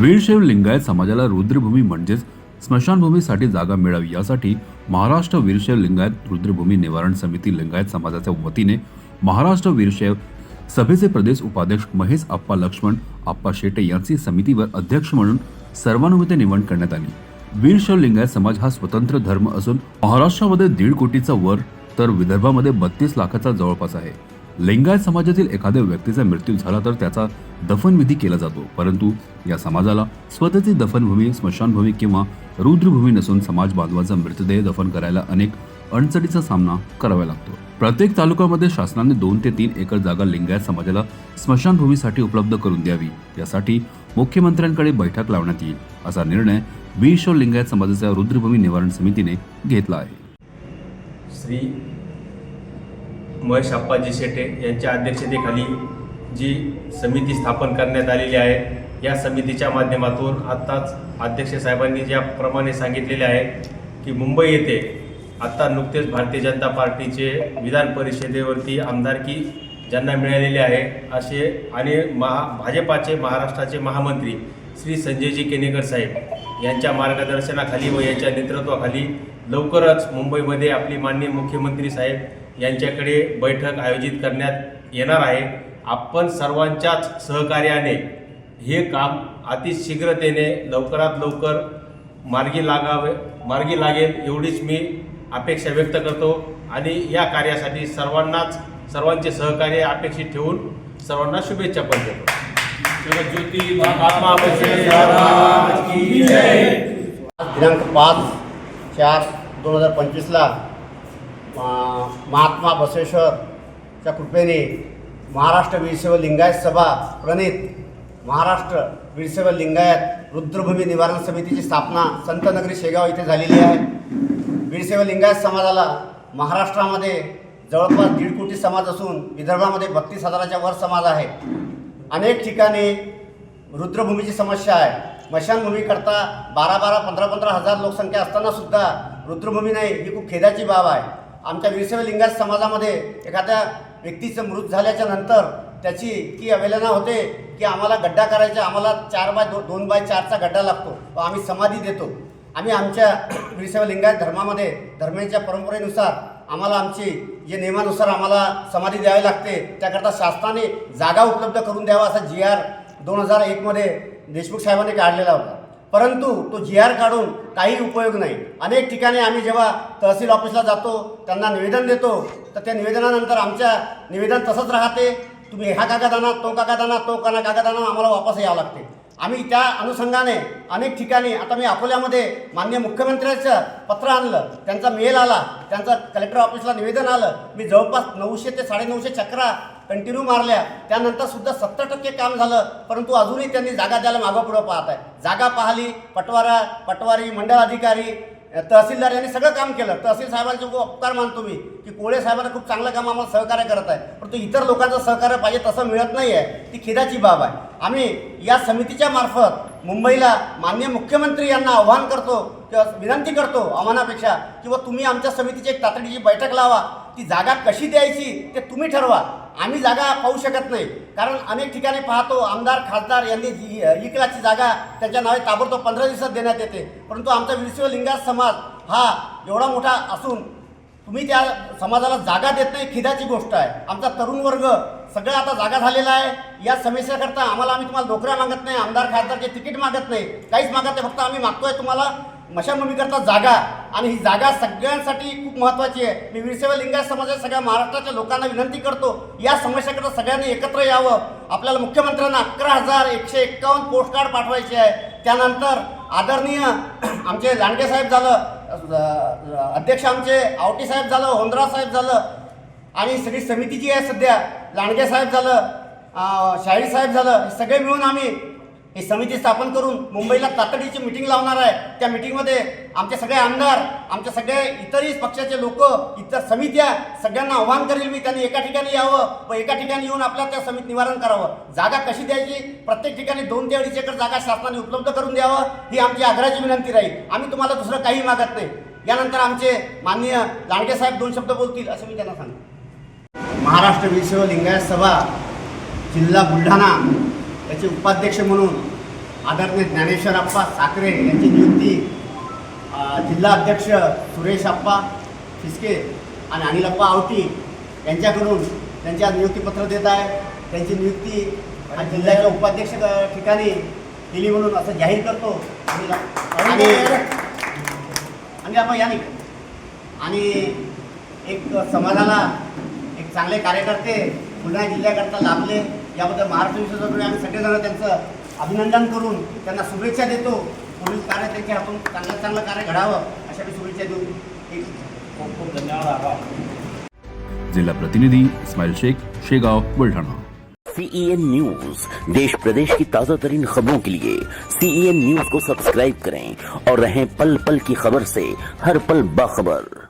वीरशैव लिंगायत समाजाला रुद्रभूमी म्हणजेच स्मशानभूमीसाठी जागा मिळावी यासाठी महाराष्ट्र वीरशैव लिंगायत रुद्रभूमी निवारण समिती लिंगायत समाजाच्या वतीने महाराष्ट्र वीरशैव सभेचे प्रदेश उपाध्यक्ष महेश आप्पा लक्ष्मण आप्पा शेटे यांची समितीवर अध्यक्ष म्हणून सर्वानुमते निवड करण्यात आली. वीरशैव लिंगायत समाज हा स्वतंत्र धर्म असून महाराष्ट्रामध्ये दीड कोटीचा वर तर विदर्भामध्ये बत्तीस लाखाचा जवळपास आहे. लिंगायत समाजातील एखाद्या व्यक्तीचा मृत्यू झाला तर त्याचा दफनविधी केला जातो. परंतु या समाजाला स्वतःची दफनभूमी स्मशानभूमी किंवा रुद्रभूमी नसून समाज बांधवाचा मृतदेह दफन करायला अनेक अडचणीचा सामना करावा लागतो. प्रत्येक तालुक्यामध्ये शासनाने दोन ते तीन एकर जागा लिंगायत समाजाला स्मशानभूमीसाठी उपलब्ध करून द्यावी. यासाठी मुख्यमंत्र्यांकडे बैठक लावण्यात येईल असा निर्णय वीरशव लिंगायत समाजाच्या रुद्रभूमी निवारण समितीने घेतला आहे. श्री महेश अप्पाजी शेटे यांच्या अध्यक्षतेखाली जी समिती स्थापन करण्यात आलेली आहे या समितीच्या माध्यमातून आत्ताच अध्यक्ष साहेबांनी ज्याप्रमाणे सांगितलेले आहे की मुंबई येथे आत्ता नुकतेच भारतीय जनता पार्टीचे विधान परिषदेवरती आमदारकी ज्यांना मिळालेले आहे असे आणि महा भाजपाचे महाराष्ट्राचे महामंत्री श्री संजयजी केनेकर साहेब यांच्या मार्गदर्शनाखाली व यांच्या नेतृत्वाखाली लवकरच मुंबईमध्ये आपली माननीय मुख्यमंत्री साहेब यांच्याकडे बैठक आयोजित करण्यात येणार आहे. आपण सर्वांच्याच सहकार्याने हे काम अतिशीघ्रतेने लवकरात लवकर मार्गी लागावे मार्गी लागेल एवढीच मी अपेक्षा व्यक्त करतो. आणि या कार्यासाठी सर्वांनाच सर्वांचे सहकार्य अपेक्षित ठेवून सर्वांना शुभेच्छा पण देतो. दिनांक पाच चार दोन हजार पंचवीसला महात्मा बसवेश्वरच्या कृपेने महाराष्ट्र वीरशैव लिंगायत सभा प्रणित महाराष्ट्र वीरशैव लिंगायत रुद्रभूमी निवारण समितीची स्थापना संतनगरी शेगाव इथे झालेली आहे. वीरशैव लिंगायत समाजाला महाराष्ट्रामध्ये जवळपास दीड कोटी समाज असून विदर्भामध्ये बत्तीस हजाराच्या वर समाज आहे. अनेक ठिकाणी रुद्रभूमीची समस्या आहे. स्मशानभूमीकरता बारा बारा पंधरा पंधरा हजार लोकसंख्या असतानासुद्धा रुद्रभूमी नाही ही खूप खेदाची बाब आहे. आमच्या वीरशैव लिंगायत समाजामध्ये एखाद्या व्यक्तीचं मृत झाल्याच्यानंतर त्याची इतकी अवेलना होते की आम्हाला गड्डा करायचा आम्हाला चार बाय दो दोन बाय चारचा गड्डा लागतो व आम्ही समाधी देतो. आम्ही आमच्या वीरशैव लिंगायत धर्मामध्ये धर्मेच्या परंपरेनुसार आम्हाला आमची जे नियमानुसार आम्हाला समाधी द्यावी लागते त्याकरता शासनाने जागा उपलब्ध करून द्यावा असा जी आर दोन हजार एकमध्ये देशमुख साहेबांनी काढलेला होता. परंतु तो जी आर काढून काही उपयोग नाही. अनेक ठिकाणी आम्ही जेव्हा तहसील ऑफिसला जातो त्यांना निवेदन देतो तर त्या निवेदनानंतर आमच्या निवेदन तसंच राहते. तुम्ही हा कागद आणा तो कागद आणा तो काना कागद आणा आम्हाला वापस यावं लागते. आम्ही त्या अनुषंगाने अनेक ठिकाणी आता मी अकोल्यामध्ये मान्य मुख्यमंत्र्यांचं पत्र आणलं त्यांचा मेल आला त्यांचं कलेक्टर ऑफिसला निवेदन आलं. मी जवळपास नऊशे ते साडेनऊशे चक्रा कंटिन्यू मारल्या. त्यानंतर सुद्धा सत्तर टक्के काम झालं. परंतु अजूनही त्यांनी जागा द्यायला मागं पुढं पाहत आहे. जागा पाहिली. पटवारा पटवारी मंडळ अधिकारी तहसीलदार यांनी सगळं काम केलं. तहसील साहेबांचे खूप उपकार मानतो मी की कोळे साहेबांना खूप चांगलं काम आम्हाला सहकार्य करत आहे. परंतु इतर लोकांचं सहकार्य पाहिजे तसं मिळत नाही आहे ती खेदाची बाब आहे. आम्ही या समितीच्या मार्फत मुंबईला मान्य मुख्यमंत्री यांना आव्हान करतो किंवा विनंती करतो आव्हानापेक्षा किंवा तुम्ही आमच्या समितीची एक तातडीची बैठक लावा. ती जागा कशी द्यायची ते तुम्ही ठरवा. आम्ही जागा पाहू शकत नाही. कारण अनेक ठिकाणी पाहतो आमदार खासदार यांनी इकलाची जागा त्यांच्या नावे ताबडतोब पंधरा दिवसात देण्यात येते. परंतु आमचा विश्व लिंगायत समाज हा एवढा मोठा असून तुम्ही त्या समाजाला जागा देत नाही खिदाची गोष्ट आहे. आमचा तरुण वर्ग सगळं आता जागा झालेला आहे. या समस्याकरता आम्हाला आम्ही तुम्हाला नोकऱ्या मागत नाही आमदार खासदारचे तिकीट मागत नाही. काहीच मागत नाही फक्त आम्ही मागतोय तुम्हाला. मशाभूमीकरता जागा. आणि ही जागा सगळ्यांसाठी खूप महत्त्वाची आहे. मी वीरसेवा लिंगायत समाजाच्या सगळ्या महाराष्ट्राच्या लोकांना विनंती करतो या समस्याकडे सगळ्यांनी एकत्र यावं. आपल्याला मुख्यमंत्र्यांना अकरा हजार एकशे एक्कावन्न पोस्ट कार्ड पाठवायचे आहे. त्यानंतर आदरणीय आमचे लांडगे साहेब झालं अध्यक्ष आमचे आवटी साहेब झालं होंद्रा साहेब झालं आणि सगळी समिती जी आहे सध्या लांडगे साहेब झालं अं, शाहीर साहेब झालं हे सगळे मिळून आम्ही ही समिती स्थापन करून मुंबईला तातडीची मिटिंग लावणार आहे. त्या मिटिंगमध्ये आमचे सगळे आमदार आमच्या सगळे इतरही पक्षाचे लोक इतर समित्या सगळ्यांना आव्हान करेल मी त्यांनी एका ठिकाणी यावं व एका ठिकाणी येऊन आपल्या त्या समिती निवारण करावं. जागा कशी द्यायची? प्रत्येक ठिकाणी दोन ते अडीच एकर जागा शासनाने उपलब्ध करून द्यावं ही आमची आग्रहाची विनंती राहील. आम्ही तुम्हाला दुसरं काही मागत नाही. यानंतर आमचे माननीय लांडगे साहेब दोन शब्द बोलतील असं मी त्यांना सांगतो. महाराष्ट्र विश्व लिंगायत सभा जिल्हा बुलढाणा याचे उपाध्यक्ष म्हणून आदरणीय ज्ञानेश्वर अप्पा साखरे यांची नियुक्ती जिल्हा अध्यक्ष सुरेश अप्पा फिसके आणि अनिलप्पा आवटी यांच्याकडून त्यांच्या नियुक्तीपत्र देत आहे. त्यांची नियुक्ती हा जिल्ह्याच्या उपाध्यक्ष ठिकाणी केली म्हणून असं जाहीर करतो. आणि आणि आपण या आणि एक समाजाला एक चांगले कार्यकर्ते बुलढाणा जिल्ह्याकरता लाभले. याबद्दल महाराष्ट्र विश्वासाकडे आम्ही सगळेजण त्यांचं अभिनंदन करून त्यांना शुभेच्छा देतो. पुढील कार्य त्यांच्या हातून चांगलं चांगलं कार्य घडावं अशा मी शुभेच्छा एक खूप खूप धन्यवाद आभार जिल्हा प्रतिनिधी इस्माइल शेख शेगाव बुलढाणा. सीईएन न्यूज़ देश प्रदेश की ताज़ा तरीन खबरों के लिए सीईएन न्यूज़ को सब्सक्राइब करें और रहें पल पल की खबर से हर पल बाखबर।